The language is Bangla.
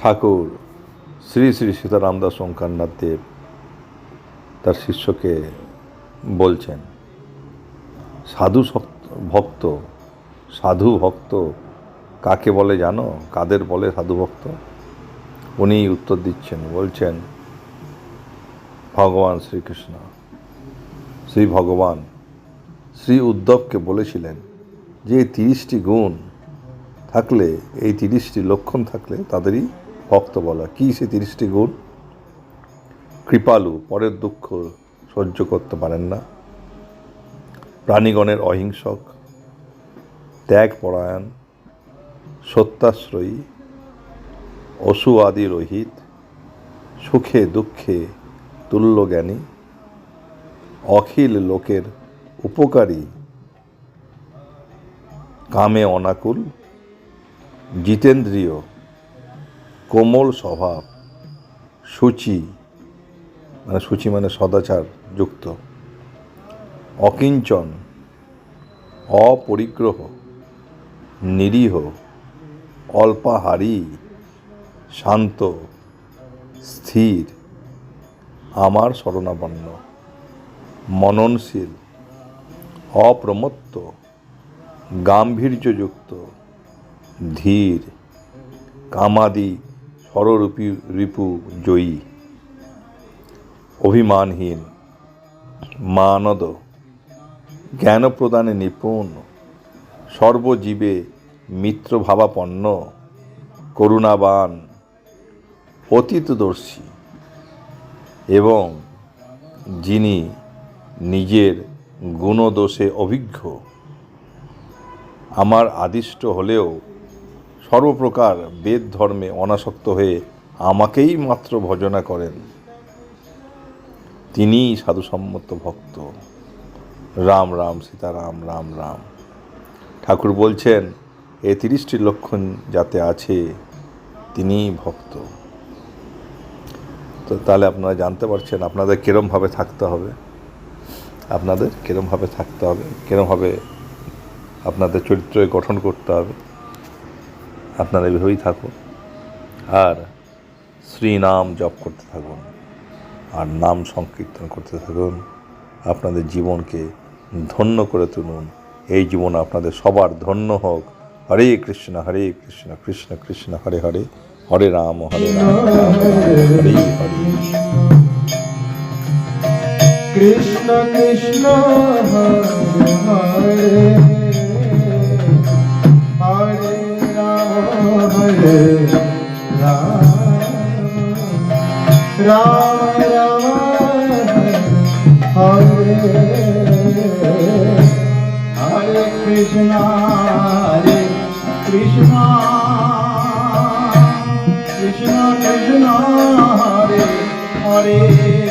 ঠাকুর, শ্রী শ্রী সীতারামদাস ওঙ্কারনাথ দেব তার শিষ্যকে বলছেন, সাধু ভক্ত সাধু ভক্ত কাকে বলে জানো? কাদের বলে সাধু ভক্ত? উনি উত্তর দিচ্ছেন, বলছেন, ভগবান শ্রীকৃষ্ণ, শ্রী ভগবান, শ্রী উদ্ধবকে বলেছিলেন যে তিরিশটি গুণ থাকলে, এই তিরিশটি লক্ষণ থাকলে তাদেরই ভক্ত বলা, কী সে তিরিশটি গুণ? কৃপালু, পরের দুঃখ সহ্য করতে পারেন না। প্রাণীগণের অহিংসক ত্যাগপরায়ণ সত্যাশ্রয়ী অসু আদি রহিত সুখে দুঃখে তুল্যজ্ঞানী, অখিল লোকের উপকারী, কামে অনাকুল, জিতেন্দ্রীয় কোমল স্বভাব, সূচি মানে সূচি মানে সদাচার যুক্ত, অকিঞ্চন, অপরিগ্রহ, নিরীহ, অল্পাহারী, শান্ত, স্থির, আমার শরণাপন্ন মননশীল, অপ্রমত্ত, গাম্ভীর্যযুক্ত, ধীর, কামাদি সররূপী রিপু জয়ী। অভিমানহীন, মানদ জ্ঞান প্রদানে নিপুণ, সর্বজীবে মিত্রভাবাপন্ন, করুণাবান, অতীতদর্শী এবং যিনি নিজের গুণদোষে অভিজ্ঞ, আমার আদিষ্ট হলেও সর্বপ্রকার বেদ ধর্মে অনাসক্ত হয়ে আমাকেই মাত্র ভজনা করেন। তিনিই সাধুসম্মত ভক্ত। রাম রাম, সীতারাম, রাম রাম। ঠাকুর বলছেন এই তিরিশটি লক্ষণ যাতে আছে, তিনিই ভক্ত। তো তাহলে আপনারা জানতে পারছেন, আপনাদের কীরমভাবে থাকতে হবে? আপনাদের কীরমভাবে থাকতে হবে? কীরমভাবে আপনাদের চরিত্র গঠন করতে হবে? আপনারা এভাবেই থাকুন। আর শ্রীনাম জপ করতে থাকুন, আর নাম সংকীর্তন করতে থাকুন। আপনাদের জীবনকে ধন্য করে তুলুন। এই জীবন আপনাদের সবার ধন্য হোক। হরে কৃষ্ণ হরে কৃষ্ণ কৃষ্ণ কৃষ্ণ, হরে হরে হরে রাম হরে রাম, হরে হরে কৃষ্ণ কৃষ্ণ, হরে হরে। রাম রাম হরে হরে কৃষ্ণ হরে কৃষ্ণ কৃষ্ণ কৃষ্ণ হরে হরে